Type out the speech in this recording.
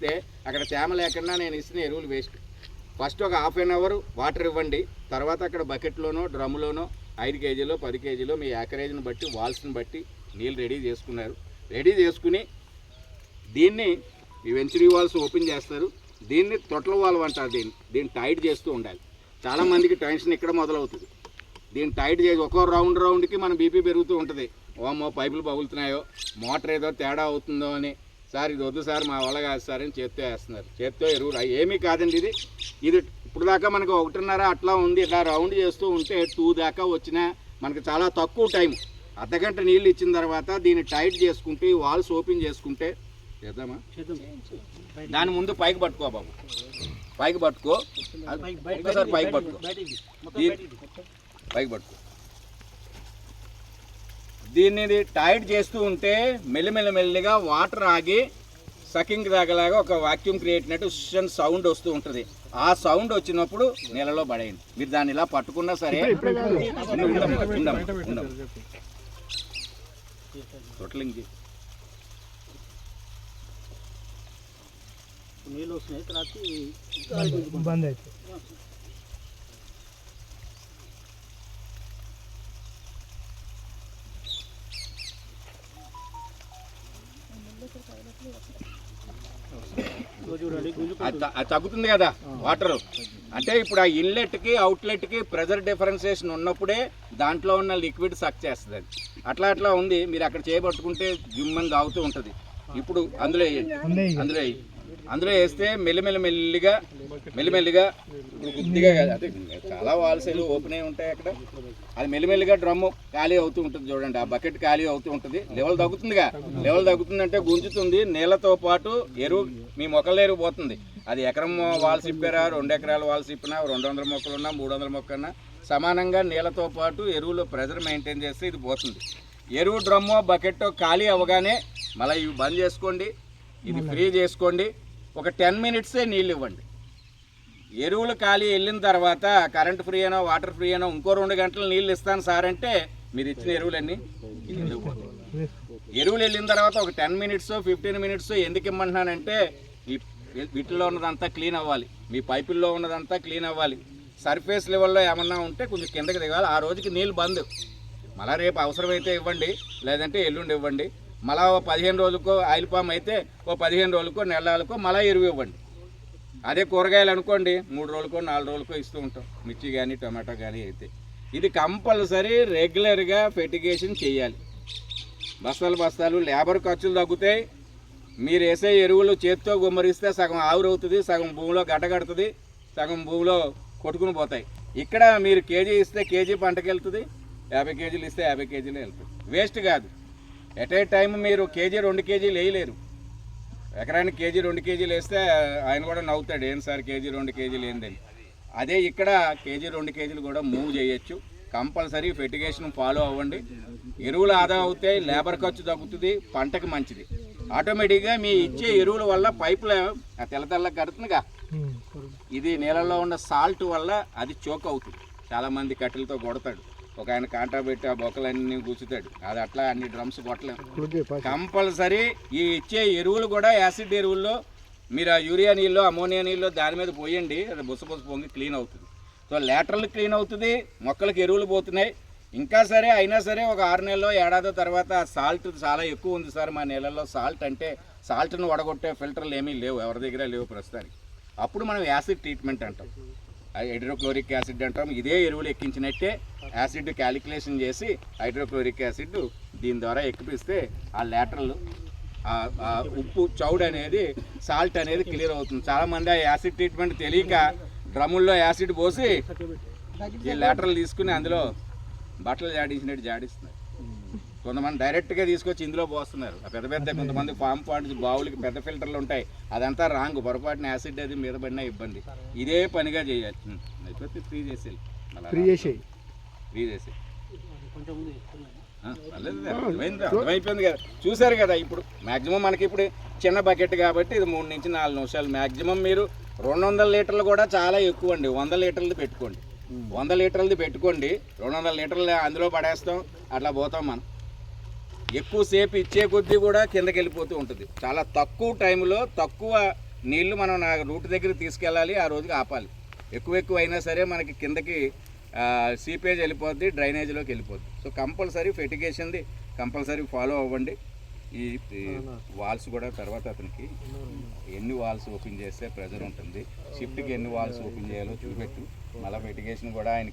ఇస్తే అక్కడ తేమ లేకుండా నేను ఇచ్చిన ఎరువులు వేస్ట్. ఫస్ట్ ఒక హాఫ్ అన్ అవర్ వాటర్ ఇవ్వండి. తర్వాత అక్కడ బకెట్లోనో డ్రమ్లోనో ఐదు కేజీలో పది కేజీలో మీ యాకరేజ్ని బట్టి వాల్స్ని బట్టి నీళ్ళు రెడీ చేసుకున్నారు. రెడీ చేసుకుని దీన్ని ఈ వెంచరీ వాల్స్ ఓపెన్ చేస్తారు. దీన్ని తొట్ల వాల్వ్ అంటారు దీన్ని. దీన్ని టైట్ చేస్తూ ఉండాలి. చాలామందికి టెన్షన్ ఇక్కడ మొదలవుతుంది. దీన్ని టైట్ చేసి ఒక్కో రౌండ్ రౌండ్కి మన బీపీ పెరుగుతూ ఉంటుంది. ఓమో పైపులు పగులుతున్నాయో మోటార్ ఏదో తేడా అవుతుందో అని సార్ ఇది వద్దు సార్ మా వల్ల కాదు సార్ అని చేత్తో వేస్తున్నారు. చేత్తో ఎరువులు ఏమీ కాదండి ఇది. ఇది ఇప్పుడు దాకా మనకు ఒకటిన్నర అట్లా ఉంది. ఇట్లా రౌండ్ చేస్తూ ఉంటే టూ దాకా వచ్చినా మనకు చాలా తక్కువ టైం అర్ధగంట నీళ్ళు ఇచ్చిన తర్వాత దీన్ని టైట్ చేసుకుంటే ఈ వాల్స్ ఓపెన్ చేసుకుంటే చేద్దామా? దాని ముందు పైకి పట్టుకో బాబు. పైకి పట్టుకో. అది ఒక్కసారి పైకి పట్టుకో. పైకి పట్టుకో. దీన్ని టైట్ చేస్తూ ఉంటే మెల్లిమెల్లి మెల్లిగా వాటర్ ఆగి సకింగ్ దాగలాగా ఒక వాక్యూమ్ క్రియేట్ అయినట్టు సౌండ్ వస్తూ ఉంటుంది. ఆ సౌండ్ వచ్చినప్పుడు నీళ్ళలో పడేయండి. మీరు దాన్ని ఇలా పట్టుకున్నా సరే. నీళ్ళు వస్తున్నాయి తర్వాత బంద్ అవుతుంది చూడండి గుంజు అది త- అది తగ్గుతుంది కదా వాటర్. అంటే ఇప్పుడు ఆ ఇన్లెట్కి అవుట్లెట్కి ప్రెజర్ డిఫరెన్సియేషన్ ఉన్నప్పుడే దాంట్లో ఉన్న లిక్విడ్ సక్ చేస్తుంది. అది అట్లా అట్లా ఉంది. మీరు అక్కడ చేయబట్టుకుంటే జిమ్మని తాగుతూ ఉంటుంది. ఇప్పుడు అందులో అందులో అందులో వేస్తే మెల్లిమెల్లిమెల్లిగా మెల్లిమెల్లిగా ఇప్పుడు కొద్దిగా అదే చాలా వాల్సేలు ఓపెన్ అయి ఉంటాయి అక్కడ. అది మెల్లిమెల్లిగా డ్రమ్ము ఖాళీ అవుతూ ఉంటుంది చూడండి. ఆ బకెట్ ఖాళీ అవుతూ ఉంటుంది. లెవెల్ తగ్గుతుందిగా. లెవెల్ తగ్గుతుందంటే గుంజుతుంది. నీళ్ళతో పాటు ఎరువు మీ మొక్కల ఎరువు పోతుంది. అది ఎకరం వాల్స్ ఇప్పారా? రెండు ఎకరాల వాల్స్ ఇప్పినా? రెండు వందల మొక్కలు ఉన్నా? మూడు వందల మొక్కన్నా సమానంగా నీళ్ళతో పాటు ఎరువులో ప్రెజర్ మెయింటైన్ చేస్తే ఇది పోతుంది. ఎరువు డ్రమ్ము బకెట్ ఖాళీ అవ్వగానే మళ్ళీ ఇవి బంద్ చేసుకోండి. ఇది ఫ్రీ చేసుకోండి. ఒక టెన్ మినిట్సే నీళ్ళు ఇవ్వండి ఎరువులు ఖాళీ వెళ్ళిన తర్వాత కరెంట్ ఫ్రీ అయినా వాటర్ ఫ్రీ అయినా ఇంకో రెండు గంటలు నీళ్ళు ఇస్తాను సార్ అంటే మీరు ఇచ్చిన ఎరువులన్నీ. ఎరువులు వెళ్ళిన తర్వాత ఒక టెన్ మినిట్స్ ఫిఫ్టీన్ మినిట్స్ ఎందుకు ఇమ్మంటున్నానంటే ఈ వీటిలో ఉన్నదంతా క్లీన్ అవ్వాలి. మీ పైపుల్లో ఉన్నదంతా క్లీన్ అవ్వాలి. సర్ఫేస్ లెవెల్లో ఏమన్నా ఉంటే కొంచెం కిందకి దిగాలి. ఆ రోజుకి నీళ్ళు బంద్. మళ్ళీ రేపు అవసరమైతే ఇవ్వండి. లేదంటే ఎల్లుండి ఇవ్వండి. మళ్ళా ఓ పదిహేను రోజులకో ఆయిల్ పామ్ అయితే ఓ పదిహేను రోజులకో నెలలకో మళ్ళా ఎరువు ఇవ్వండి. అదే కూరగాయలు అనుకోండి మూడు రోజులకో నాలుగు రోజులకో ఇస్తూ ఉంటాం. మిర్చి కానీ టమాటో కానీ అయితే. ఇది కంపల్సరీ రెగ్యులర్గా ఫెటిగేషన్ చేయాలి. బస్తాలు బస్తాలు లేబర్ ఖర్చులు తగ్గుతాయి. మీరు వేసే ఎరువులు చేత్తో గుమ్మరిస్తే సగం ఆవురవుతుంది సగం భూమిలో గడ్డ కడుతుంది సగం భూమిలో కొట్టుకుని పోతాయి. ఇక్కడ మీరు కేజీ ఇస్తే కేజీ పంటకి వెళ్తుంది యాభై కేజీలు ఇస్తే యాభై కేజీలు వెళ్తుంది. వేస్ట్ కాదు. ఎట్ ఏ టైం మీరు కేజీ రెండు కేజీలు వేయలేరు. ఎకరానికి కేజీ రెండు కేజీలు వేస్తే ఆయన కూడా నవ్వుతాడు ఏం సార్ కేజీ రెండు కేజీలు ఏందని? అదే ఇక్కడ కేజీ రెండు కేజీలు కూడా మూవ్ చేయొచ్చు. కంపల్సరీ ఫెర్టిగేషన్ ఫాలో అవ్వండి. ఎరువులు ఆదా అవుతాయి లేబర్ ఖర్చు తగ్గుతుంది పంటకి మంచిది. ఆటోమేటిక్గా మీ ఇచ్చే ఎరువుల వల్ల పైపుల తెల్ల తెల్ల కడుతుందిగా. ఇది నీళ్ళలో ఉన్న సాల్ట్ వల్ల అది చోక్ అవుతుంది. చాలామంది కట్టెలతో కొడతాడు. ఒక ఆయన కాంటా పెట్టి ఆ బొక్కలన్నీ కూర్చుతాడు అది అట్లా అన్ని డ్రమ్స్ కొట్టలేము కంపల్సరీ ఈ ఇచ్చే ఎరువులు కూడా యాసిడ్ ఎరువుల్లో మీరు ఆ యూరియా నీళ్ళు అమోనియా నీళ్ళు దాని మీద పోయండి అది బుస బుస పొంగి క్లీన్ అవుతుంది. సో లేటరల్ క్లీన్ అవుతుంది మొక్కలకు ఎరువులు పోతున్నాయి. ఇంకా సరే అయినా సరే ఒక ఆరు నెలలో ఏడాది తర్వాత సాల్ట్ చాలా ఎక్కువ ఉంది సార్ మా నీళ్ళల్లో సాల్ట్ అంటే సాల్ట్ను వడగొట్టే ఫిల్టర్లు ఏమీ లేవు ఎవరి దగ్గర లేవు ప్రస్తుతానికి. అప్పుడు మనం యాసిడ్ ట్రీట్మెంట్ అంటాం. హైడ్రోక్లోరిక్ యాసిడ్ అంటాం. ఇదే ఎరువులు ఎక్కించినట్టే యాసిడ్ క్యాలిక్యులేషన్ చేసి హైడ్రోక్లోరిక్ యాసిడ్ దీని ద్వారా ఎక్కిపిస్తే ఆ లేటరల్ ఉప్పు చౌడ్ అనేది సాల్ట్ అనేది క్లియర్ అవుతుంది. చాలామంది ఆ యాసిడ్ ట్రీట్మెంట్ తెలియక డ్రమ్ముల్లో యాసిడ్ పోసి ఈ లేటరల్ తీసుకుని అందులో బట్టలు జాడించినట్టు జాడిస్తున్నారు. కొంతమంది డైరెక్ట్గా తీసుకొచ్చి ఇందులో పోస్తున్నారు. ఆ పెద్ద పెద్ద కొంతమంది ఫామ్ పాయింట్స్ బావులకి పెద్ద ఫిల్టర్లు ఉంటాయి. అదంతా రాంగ్ పొరపాటున యాసిడ్ అది మీద పడినా ఇబ్బంది. ఇదే పనిగా చేయాలి. అయిపోతే ఫ్రీ చేసేయాలి ఫ్రీ చేసేయి. ఫ్రీ చేసేయి. అర్థమైంది? అర్థమైపోయింది కదా. చూసారు కదా ఇప్పుడు. మాక్సిమం మనకి ఇప్పుడు చిన్న బకెట్ కాబట్టి ఇది మూడు నుంచి నాలుగు నిమిషాలు. మాక్సిమం మీరు రెండు వందల లీటర్లు కూడా చాలా ఎక్కువ అండి వంద లీటర్లది పెట్టుకోండి. వంద లీటర్లది పెట్టుకోండి. రెండు వందల లీటర్లు అందులో పడేస్తాం. అట్లా పోతాం మనం. ఎక్కువసేపు ఇచ్చే కొద్దీ కూడా కిందకి వెళ్ళిపోతూ ఉంటుంది. చాలా తక్కువ టైంలో తక్కువ నీళ్ళు మనం నా రూట్ దగ్గర తీసుకెళ్ళాలి ఆ రోజుకి ఆపాలి. ఎక్కువ ఎక్కువ అయినా సరే మనకి కిందకి సీపేజ్ వెళ్ళిపోద్ది డ్రైనేజ్లోకి వెళ్ళిపోద్ది. సో కంపల్సరీ ఫెటిగేషన్ది కంపల్సరీ ఫాలో అవ్వండి. ఈ వాల్స్ కూడా తర్వాత అతనికి ఎన్ని వాల్స్ ఓపెన్ చేస్తే ప్రెజర్ ఉంటుంది. షిఫ్ట్కి ఎన్ని వాల్స్ ఓపెన్ చేయాలో చూపెట్టు. మళ్ళీ ఫెటిగేషన్ కూడా ఆయన